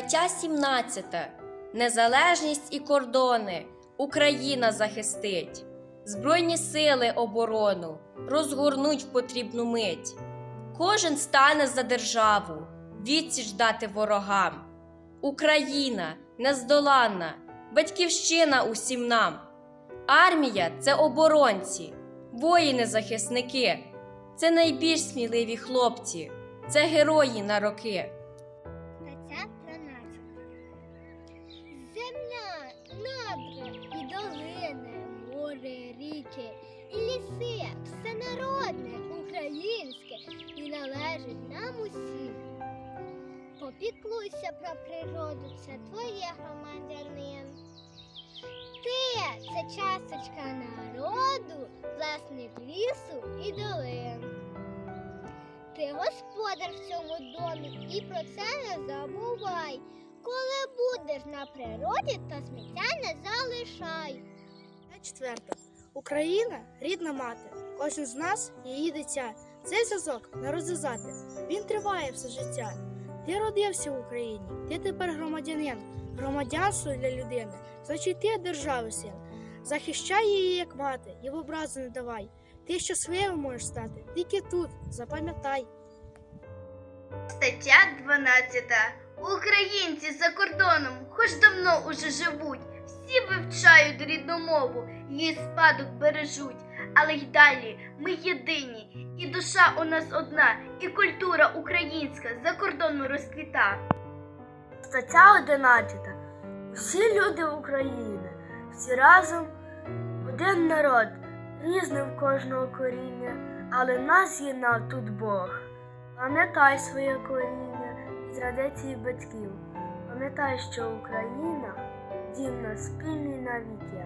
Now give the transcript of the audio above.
Стаття 17. Незалежність і кордони Україна захистить. Збройні сили оборону розгорнуть в потрібну мить. Кожен стане за державу, відсіч дати ворогам. Україна нездоланна, батьківщина усім нам. Армія це оборонці, воїни-захисники, це найбільш сміливі хлопці, це герої на роки. Ріки ліси, все народне, українське і належить нам усім. Попіклуйся про природу, це твоє громадянин. Ти це часточка народу, власник лісу і долин. Ти господар в цьому домі і про це не забувай. Коли будеш на природі, то сміття не залишай. Четверте. Україна рідна мати. Кожен з нас її дитя. Цей зв'язок не розв'язати. Він триває все життя. Ти родився в Україні, ти тепер громадянин. Громадянство для людини. Значить, ти держави син. Захищай її як мати, і в образу не давай. Ти щасливим можеш стати, тільки тут, запам'ятай. Стаття 12. Українці за кордоном хоч давно уже живуть, всі вивчають рідну мову, її спадок бережуть. Але й далі ми єдині, і душа у нас одна, і культура українська за кордоном розквіта. Стаття 11. Всі люди України, всі разом один народ, різним в кожного коріння, але нас єднав тут Бог. Пам'ятай своє коріння з традицій батьків. Пам'ятай, що Україна дім наш спільний навіки.